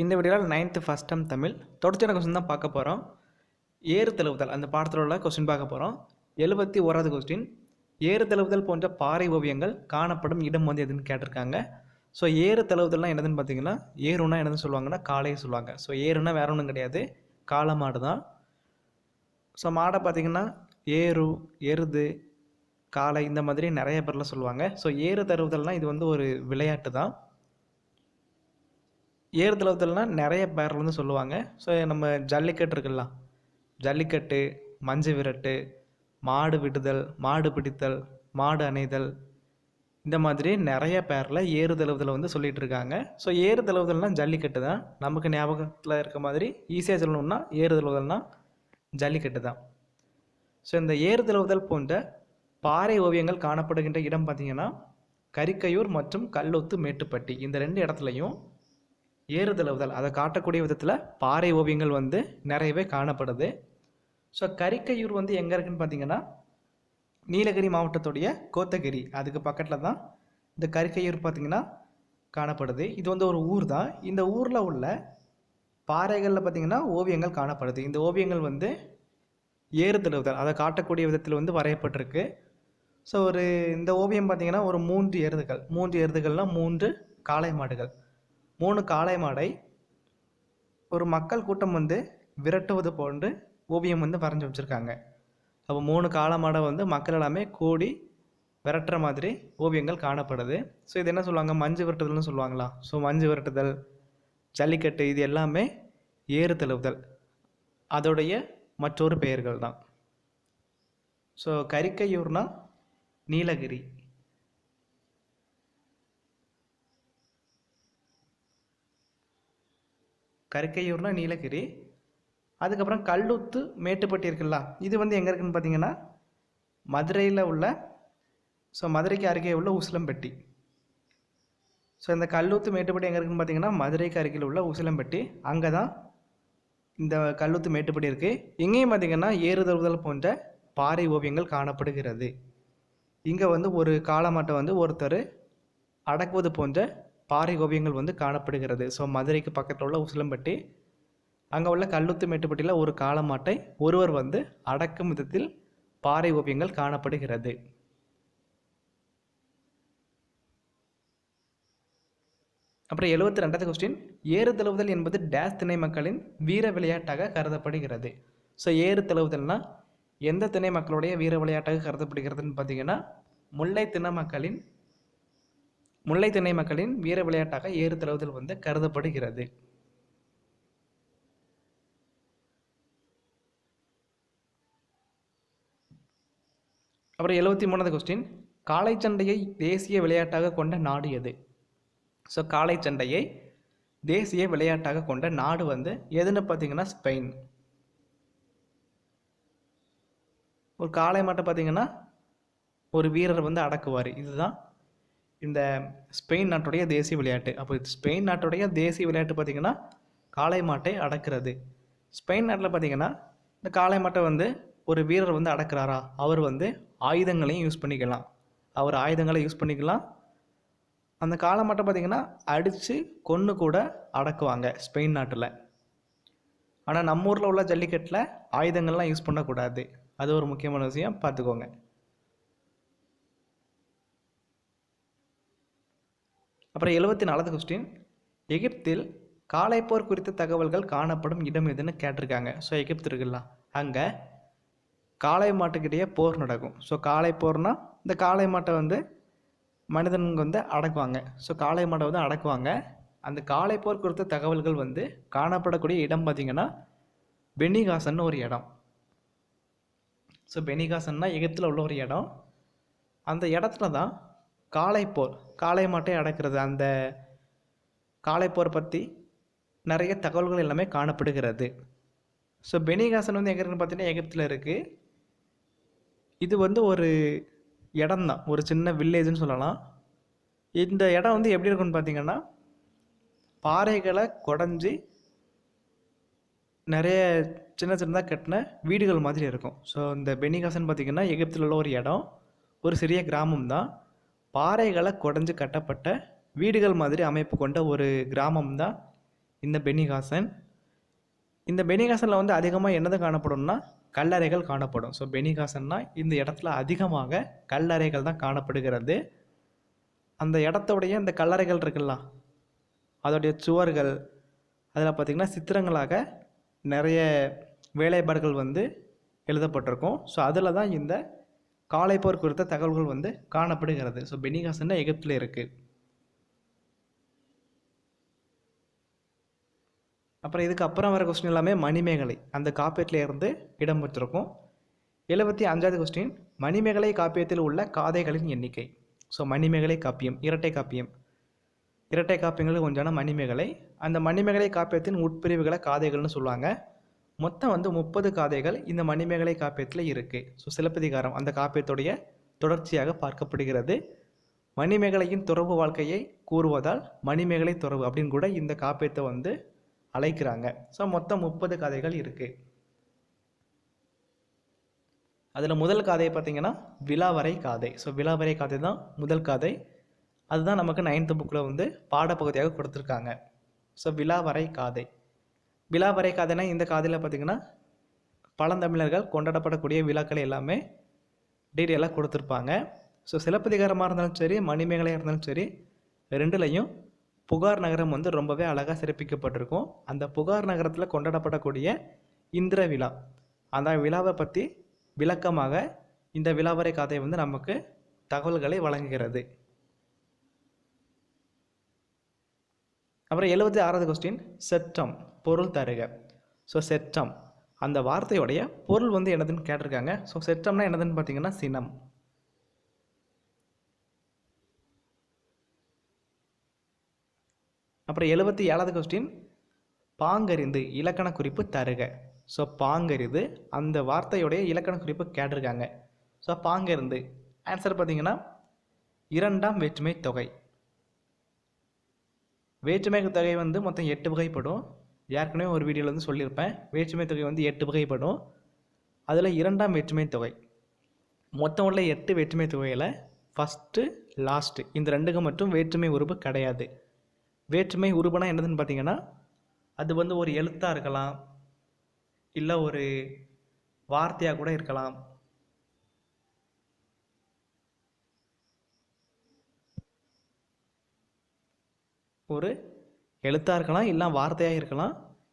இந்த வீடியோவில் ninth first time Tamil. தொடர்ச்சியான கொஸ்டின் தான் பார்க்க போகிறோம் ஏறு தழுவுதல் அந்த பாடத்தில் உள்ள கொஸ்டின் பார்க்க போகிறோம் எழுபத்தி ஓராவது கொஸ்டின் ஏறு தழுவுதல் போன்ற பாறை ஓவியங்கள் காணப்படும் இடம் வந்து எதுன்னு கேட்டிருக்காங்க. ஸோ ஏறு தழுவுதல்னால் என்னதுன்னு பார்த்தீங்கன்னா ஏறுனா என்னதுன்னு சொல்லுவாங்கன்னா காலையை சொல்லுவாங்க. ஸோ ஏறுனா வேற ஒன்றும் கிடையாது. காளை மாடு தான். ஸோ மாடை பார்த்தீங்கன்னா ஏறு எருது காளை இந்த மாதிரி நிறைய பேர்லாம் சொல்லுவாங்க. ஸோ ஏறு தழுவுதல்னால் இது வந்து ஒரு விளையாட்டு தான். ஏறுதழுவுதல்னால் நிறைய பேர் வந்து சொல்லுவாங்க. ஸோ நம்ம ஜல்லிக்கட்டு இருக்குல்ல? ஜல்லிக்கட்டு மஞ்சு விரட்டு மாடு விடுதல் மாடு பிடித்தல் மாடு அணைதல். இந்த மாதிரி நிறைய பேரில் ஏறுதழுவுதல் வந்து சொல்லிகிட்டு இருக்காங்க. ஸோ ஏறுதழுவுதல்னால் ஜல்லிக்கட்டு தான். நமக்கு ஞாபகத்தில் இருக்க மாதிரி ஈஸியாக சொல்லணும்னா ஏறுதழுவுதல்னால் ஜல்லிக்கட்டு தான். ஸோ இந்த ஏறுதழுவுதல் போன்ற பாறை ஓவியங்கள் காணப்படுகின்ற இடம் பார்த்திங்கன்னா கரிக்கையூர் மற்றும் கல்லொத்து மேட்டுப்பட்டி. இந்த ரெண்டு இடத்துலையும் ஏறுதழுவுதல் அதை காட்டக்கூடிய விதத்தில் பாறை ஓவியங்கள் வந்து நிறையவே காணப்படுது. ஸோ கரிக்கையூர் வந்து எங்கே இருக்குன்னு பார்த்தீங்கன்னா நீலகிரி மாவட்டத்துடைய கோத்தகிரி அதுக்கு பக்கத்தில் தான் இந்த கரிக்கையூர் பார்த்திங்கன்னா காணப்படுது. இது வந்து ஒரு ஊர் தான். இந்த ஊரில் உள்ள பாறைகளில் பார்த்திங்கன்னா ஓவியங்கள் காணப்படுது. இந்த ஓவியங்கள் வந்து ஏறுதழுவுதல் அதை காட்டக்கூடிய விதத்தில் வந்து வரையப்பட்டிருக்கு. ஸோ ஒரு இந்த ஓவியம் பார்த்திங்கன்னா ஒரு மூன்று எருதுகள் மூன்று எருதுகள்னால் மூன்று காளை மாடுகள். மூணு காளை மாடை ஒரு மக்கள் கூட்டம் வந்து விரட்டுவது போன்று ஓவியம் வந்து வரைஞ்சி வச்சுருக்காங்க. அப்போ மூணு காளை மாடை வந்து மக்கள் எல்லாமே கூடி விரட்டுற மாதிரி ஓவியங்கள் காணப்படுது. ஸோ இது என்ன சொல்லுவாங்க? மஞ்சு விரட்டுதல்னு சொல்லுவாங்களா? ஸோ மஞ்சு விரட்டுதல் ஜல்லிக்கட்டு இது எல்லாமே ஏறு தழுவுதல் அதோடைய மற்றொரு பெயர்கள் தான் ஸோ கரிக்கையூர்னா நீலகிரி. கருக்கையூர்னா நீலகிரி அதுக்கப்புறம் கல்லூத்து மேட்டுப்பட்டி இருக்குல்ல இது வந்து எங்கே இருக்குன்னு பார்த்தீங்கன்னா மதுரையில் உள்ள ஸோ மதுரைக்கு அருகே உள்ள உசிலம்பட்டி ஸோ இந்த கல்லூத்து மேட்டுப்பட்டி எங்கே இருக்குன்னு பார்த்தீங்கன்னா மதுரைக்கு அருகில் உள்ள உசிலம்பட்டி அங்கே தான் இந்த கல்லூத்து மேட்டுப்பட்டி இருக்குது இங்கேயும் பார்த்தீங்கன்னா ஏறுதழுதல் போன்ற பாறை ஓவியங்கள் காணப்படுகிறது. இங்கே வந்து ஒரு காலமாட்டை வந்து ஒருத்தர் அடக்குவது போன்ற பாறை ஓவியங்கள் வந்து காணப்படுகிறது. ஸோ மதுரைக்கு பக்கத்தில் உள்ள உசிலம்பட்டி அங்கே உள்ள கல்லுத்து மேட்டுப்பட்டியில் ஒரு காலமாட்டை ஒருவர் வந்து அடக்கும் விதத்தில் பாறை ஓவியங்கள் காணப்படுகிறது. அப்புறம் எழுபத்தி ரெண்டாவது கொஸ்டின் ஏறு தழுவுதல் என்பது டேஸ் திணை மக்களின் வீர விளையாட்டாக கருதப்படுகிறது. ஸோ ஏறு தழுவுதல்னா எந்த திணை மக்களுடைய வீர விளையாட்டாக கருதப்படுகிறதுன்னு பார்த்தீங்கன்னா முல்லை திணை மக்களின் முல்லைத்திணை மக்களின் வீர விளையாட்டாக ஏறு தழுவுதல் வந்து கருதப்படுகிறது. அப்புறம் எழுபத்தி மூணாவது கொஸ்டின் காளை சண்டையை தேசிய விளையாட்டாக கொண்ட நாடு எது? ஸோ காளை சண்டையை தேசிய விளையாட்டாக கொண்ட நாடு வந்து எதுன்னு பார்த்தீங்கன்னா ஸ்பெயின். ஒரு காளை மட்டும் பார்த்தீங்கன்னா ஒரு வீரர் வந்து அடக்குவார். இதுதான் இந்த ஸ்பெயின் நாட்டுடைய தேசிய விளையாட்டு. அப்போ ஸ்பெயின் நாட்டுடைய தேசிய விளையாட்டு பார்த்திங்கன்னா காளை மாட்டை அடக்கிறது. ஸ்பெயின் நாட்டில் பார்த்திங்கன்னா இந்த காளை மாட்டை வந்து ஒரு வீரர் வந்து அடக்கிறாரா? அவர் வந்து ஆயுதங்களையும் யூஸ் பண்ணிக்கலாம். அவர் ஆயுதங்களை யூஸ் பண்ணிக்கலாம். அந்த காளை மாட்டை பார்த்திங்கன்னா அடித்து கொன்று கூட அடக்குவாங்க ஸ்பெயின் நாட்டில். ஆனால் நம்ம ஊரில் உள்ள ஜல்லிக்கட்டில் ஆயுதங்கள்லாம் யூஸ் பண்ணக்கூடாது. அது ஒரு முக்கியமான விஷயம். பார்த்துக்கோங்க. அப்புறம் எழுபத்தி நாலாவது கொஸ்டின் எகிப்தில் காளைப்போர் குறித்த தகவல்கள் காணப்படும் இடம் எதுன்னு கேட்டிருக்காங்க. ஸோ எகிப்து இருக்குல்ல அங்கே காளை மாட்டுக்கிட்டேயே போர் நடக்கும். ஸோ காளை போர்னால் இந்த காளை மாட்டை வந்து மனிதனுங்க வந்து அடக்குவாங்க. ஸோ காளை மாட்டை வந்து அடக்குவாங்க. அந்த காளை போர் குறித்த தகவல்கள் வந்து காணப்படக்கூடிய இடம் பார்த்திங்கன்னா பெனிகாசன் ஒரு இடம். ஸோ பெனிகாசன்னா எகிப்தில் உள்ள ஒரு இடம். அந்த இடத்துல தான் காளைப்போர் காளை மாட்டை அடக்கிறது. அந்த காளைப்போர் பற்றி நிறைய தகவல்கள் எல்லாமே காணப்படுகிறது. ஸோ பெனிகாசன் வந்து எங்கே இருக்குன்னு பார்த்தீங்கன்னா எகிப்தில் இருக்குது இது வந்து ஒரு இடம் தான். ஒரு சின்ன வில்லேஜ்னு சொல்லலாம். இந்த இடம் வந்து எப்படி இருக்குன்னு பார்த்தீங்கன்னா பாறைகளை குடஞ்சி நிறைய சின்ன சின்னதாக கட்டின வீடுகள் மாதிரி இருக்கும். ஸோ இந்த பெனிகாசன் பார்த்திங்கன்னா எகிப்தில் உள்ள ஒரு இடம். ஒரு சிறிய கிராமம் தான். பாறைகளை குடஞ்சு கட்டப்பட்ட வீடுகள் மாதிரி அமைப்பு கொண்ட ஒரு கிராமம் தான் இந்த பெனிகாசன். இந்த பெனிகாசனில் வந்து அதிகமாக என்னது காணப்படும்னா கல்லறைகள் காணப்படும். ஸோ பெனிகாசன்னா இந்த இடத்துல அதிகமாக கல்லறைகள் தான் காணப்படுகிறது. அந்த இடத்தோடைய இந்த கல்லறைகள் இருக்குல்ல அதோடைய சுவர்கள் அதில் பார்த்திங்கன்னா சித்திரங்களாக நிறைய வேலைப்பாடுகள் வந்து எழுதப்பட்டிருக்கும். ஸோ அதில் தான் இந்த காலைப்போர் குறித்த தகவல்கள் வந்து காணப்படுகிறது. ஸோ பெனிகாசன்னா எகிப்தில் இருக்குது அப்புறம் இதுக்கு அப்புறம் வர கொஸ்டின் எல்லாமே மணிமேகலை. அந்த காப்பியத்தில் இருந்து இடம் பெற்றிருக்கும். எழுபத்தி அஞ்சாவது கொஸ்டின் மணிமேகலை காப்பியத்தில் உள்ள காதைகளின் எண்ணிக்கை. ஸோ மணிமேகலை காப்பியம் இரட்டை காப்பியம். இரட்டை காப்பியங்கள் கொஞ்சான மணிமேகலை. அந்த மணிமேகலை காப்பியத்தின் உட்பிரிவுகளை காதைகள்னு சொல்லுவாங்க. மொத்தம் வந்து முப்பது காதைகள் இந்த மணிமேகலை காப்பியத்தில் இருக்குது ஸோ சிலப்பதிகாரம் அந்த காப்பியத்துடைய தொடர்ச்சியாக பார்க்கப்படுகிறது. மணிமேகலையின் துறவு வாழ்க்கையை கூறுவதால் மணிமேகலை துறவு அப்படின்னு கூட இந்த காப்பியத்தை வந்து அழைக்கிறாங்க. ஸோ மொத்தம் முப்பது கதைகள் இருக்குது அதில் முதல் கதை பார்த்திங்கன்னா விலாவரை காதை. ஸோ விலாவரை காதை தான் முதல் கதை. அதுதான் நமக்கு நைன்த்து புக்கில் வந்து பாடப்பகுதியாக கொடுத்துருக்காங்க. ஸோ விலாவரை காதை. விழாவரை காதனா இந்த காதையில் பார்த்தீங்கன்னா பழந்தமிழர்கள் கொண்டாடப்படக்கூடிய விழாக்கள் எல்லாமே டீட்டெயிலாக கொடுத்துருப்பாங்க. ஸோ சிலப்பதிகாரமாக இருந்தாலும் சரி மணிமேகலையாக இருந்தாலும் சரி ரெண்டுலையும் புகார் நகரம் வந்து ரொம்பவே அழகாக சிறப்பிக்கப்பட்டிருக்கும். அந்த புகார் நகரத்தில் கொண்டாடப்படக்கூடிய இந்திர விழா. அந்த விழாவை பற்றி விளக்கமாக இந்த விழாவரை கதை வந்து நமக்கு தகவல்களை வழங்குகிறது. அப்புறம் எழுபத்தி ஆறாவது கொஸ்டின் செட்டம் பொருள் தருக. ஸோ செட்டம் அந்த வார்த்தையோடைய பொருள் வந்து என்னதுன்னு கேட்டிருக்காங்க. ஸோ செட்டம்னா என்னதுன்னு பார்த்தீங்கன்னா சினம். அப்புறம் எழுபத்தி ஏழாவது கொஸ்டின் பாங்கறிந்து இலக்கண குறிப்பு தருக. ஸோ பாங்கறிது அந்த வார்த்தையுடைய இலக்கண குறிப்பு கேட்டிருக்காங்க. ஸோ பாங்கறிந்து. ஆன்சர் பார்த்தீங்கன்னா இரண்டாம் வேற்றுமை தொகை. வேற்றுமை தொகை வந்து மொத்தம் எட்டு வகைப்படும். ஏற்கனவே ஒரு வீடியோவில் வந்து சொல்லியிருப்பேன். வேற்றுமை தொகை வந்து எட்டு வகைப்படும். அதில் இரண்டாம் வேற்றுமை தொகை. மொத்தம் உள்ள எட்டு வேற்றுமை தொகையில் ஃபஸ்ட்டு லாஸ்ட்டு இந்த ரெண்டுக்கு மட்டும் வேற்றுமை உறுப்பு கிடையாது. வேற்றுமை உறுப்புனா என்னதுன்னு பார்த்தீங்கன்னா அது வந்து ஒரு எழுத்தாக இருக்கலாம். இல்லை ஒரு வார்த்தையாக கூட இருக்கலாம். ஒரு எழுத்தாக இருக்கலாம் இல்லை வார்த்தையாக இருக்கலாம்.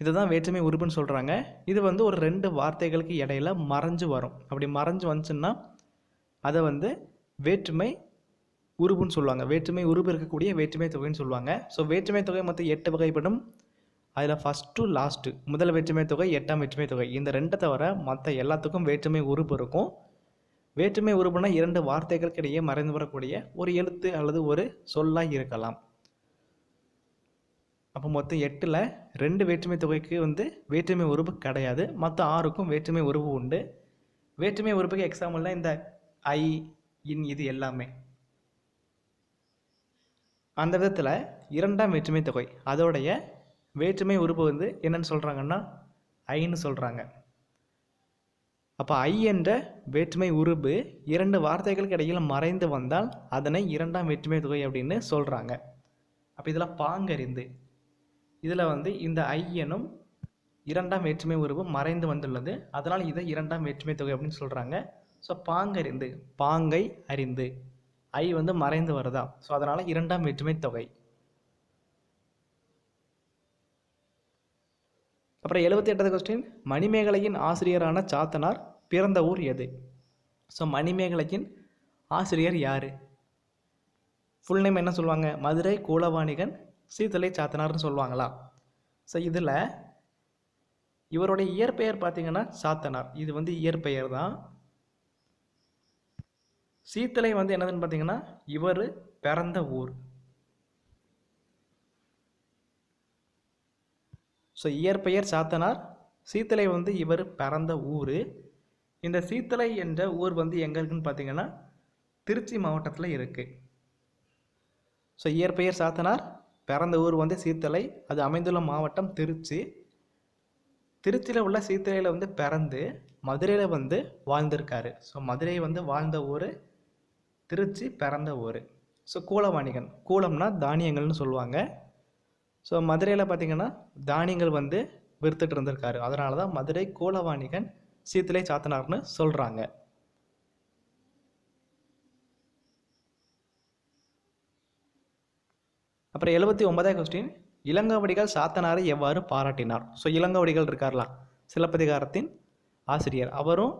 இதுதான் வேற்றுமை உறுப்புன்னு சொல்கிறாங்க இது வந்து ஒரு ரெண்டு வார்த்தைகளுக்கு இடையில மறைஞ்சு வரும். அப்படி மறைஞ்சு வந்துச்சுன்னா அதை வந்து வேற்றுமை உருபுன்னு சொல்லுவாங்க. வேற்றுமை உருபு இருக்கக்கூடிய வேற்றுமை தொகைன்னு சொல்லுவாங்க. ஸோ வேற்றுமை தொகை மொத்தம் எட்டு வகைப்படும். அதில் ஃபஸ்ட்டு லாஸ்ட்டு முதல் வேற்றுமை தொகை எட்டாம் வேற்றுமை தொகை. இந்த ரெண்டை தவிர மற்ற எல்லாத்துக்கும் வேற்றுமை உறுப்பு இருக்கும். வேற்றுமை உறுப்புனா இரண்டு வார்த்தைகளுக்கு இடையே மறைந்து வரக்கூடிய ஒரு எழுத்து அல்லது ஒரு சொல்லாக இருக்கலாம். அப்போ மொத்தம் எட்டில் ரெண்டு வேற்றுமை தொகைக்கு வந்து வேற்றுமை உறுப்பு கிடையாது. மற்ற ஆறுக்கும் வேற்றுமை உறுப்பு உண்டு. வேற்றுமை உறுப்புக்கு எக்ஸாம்பிள்னா இந்த ஐ இன் இது எல்லாமே. அந்த விதத்தில் இரண்டாம் வேற்றுமை தொகை அதோடைய வேற்றுமை உறுப்பு வந்து என்னன்னு சொல்கிறாங்கன்னா ஐன்னு சொல்கிறாங்க அப்போ ஐ என்ற வேற்றுமை உறுப்பு இரண்டு வார்த்தைகளுக்கு இடையில் மறைந்து வந்தால் அதனை இரண்டாம் வேற்றுமை தொகை அப்படின்னு சொல்கிறாங்க அப்போ இதெல்லாம் பாங்கறிந்து இதில் வந்து இந்த ஐ எனும் இரண்டாம் வேற்றுமை உறுப்பு மறைந்து வந்துள்ளது. அதனால் இதை இரண்டாம் வேற்றுமை தொகை அப்படின்னு சொல்கிறாங்க ஸோ பாங்கறிந்து பாங்கை அறிந்து. ஐ வந்து மறைந்து வருதா? ஸோ அதனால் இரண்டாம் வேற்றுமை தொகை. அப்புறம் எழுபத்தி எட்டாவது கொஸ்டின் மணிமேகலையின் ஆசிரியரான சாத்தனார் பிறந்த ஊர் எது? ஸோ மணிமேகலையின் ஆசிரியர் யார்? ஃபுல் நேம் என்ன சொல்லுவாங்க? மதுரை கூலவாணிகன் சீத்தலை சாத்தனார்னு சொல்லுவாங்களா? ஸோ இதில் இவருடைய இயற்பெயர் பார்த்தீங்கன்னா சாத்தனார். இது வந்து இயற்பெயர் தான். சீத்தலை வந்து என்னதுன்னு பார்த்தீங்கன்னா இவர் பிறந்த ஊர். ஸோ இயற்பெயர் சாத்தனார் சீத்தலை வந்து இவர் பிறந்த ஊர். இந்த சீத்தலை என்ற ஊர் வந்து எங்கே இருக்குன்னு பார்த்தீங்கன்னா திருச்சி மாவட்டத்தில் இருக்குது ஸோ இயற்பெயர் சாத்தனார் பிறந்த ஊர் வந்து சீத்தலை அது அமைந்துள்ள மாவட்டம் திருச்சி. திருச்சியில் உள்ள சீத்தலையில் வந்து பிறந்து மதுரையில் வந்து வாழ்ந்திருக்காரு. ஸோ மதுரை வந்து வாழ்ந்த ஊர் திருச்சி பிறந்த ஊர். ஸோ கூலவாணிகன் கூலம்னா தானியங்கள்னு சொல்லுவாங்க. ஸோ மதுரையில் பார்த்தீங்கன்னா தானியங்கள் வந்து விற்றுட்டு இருந்திருக்காரு. அதனால தான் மதுரை கூலவாணிகன் சீத்தலை சாத்தனார்னு சொல்கிறாங்க அப்புறம் எழுபத்தி ஒன்பதாம் கொஸ்டின் இளங்கவடிகள் சாத்தனாரை எவ்வாறு பாராட்டினார்? ஸோ இளங்கவடிகள் இருக்கார்லாம் சிலப்பதிகாரத்தின் ஆசிரியர். அவரும்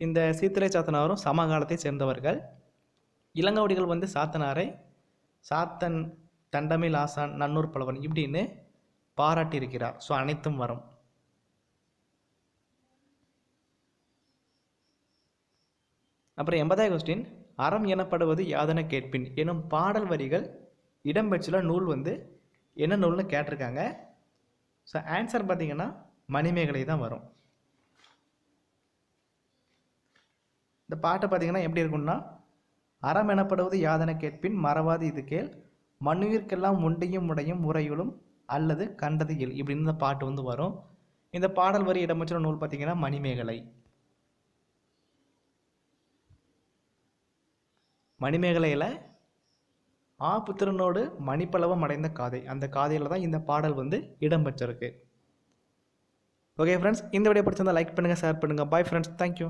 இந்த சீத்தலை சாத்தனாரும் சமகாலத்தை சேர்ந்தவர்கள். இளங்கவடிகள் வந்து சாத்தனாரை சாத்தன் தண்டமில் ஆசான் நன்னூர் பலவன் இப்படின்னு பாராட்டியிருக்கிறார். ஸோ அனைத்தும் வரும். அப்புறம் எண்பதாய் கொஸ்டின் அறம் எனப்படுவது யாதன கேட்பின்? எனும் பாடல் வரிகள் இடம்பெற்றுள்ள நூல் வந்து என்ன நூல்னு கேட்டிருக்காங்க. ஸோ ஆன்சர் பார்த்தீங்கன்னா மணிமேகலை தான் வரும். இந்த பாட்டு பார்த்தீங்கன்னா எப்படி இருக்கும்னா அறம் எனப்படுவது யாதன கேட்பின் மறவாது இது கேள். மண்ணுயிர்க்கெல்லாம் உண்டையும் உடையும் உரையுளும் அல்லது கண்டது இல் இப்படின்னு இந்த பாட்டு வந்து வரும். இந்த பாடல் வரி இடம்பெற்ற நூல் பார்த்தீங்கன்னா மணிமேகலை. மணிமேகலையில் ஆ புத்திரனோடு மணிப்பளவம் அடைந்த காதை. அந்த காதையில் தான் இந்த பாடல் வந்து இடம்பெற்றிருக்கு. ஓகே ஃப்ரெண்ட்ஸ் இந்த வீடியோ பிடிச்சிருந்தா லைக் பண்ணுங்கள் ஷேர் பண்ணுங்கள் பாய் ஃப்ரெண்ட்ஸ் தேங்க்யூ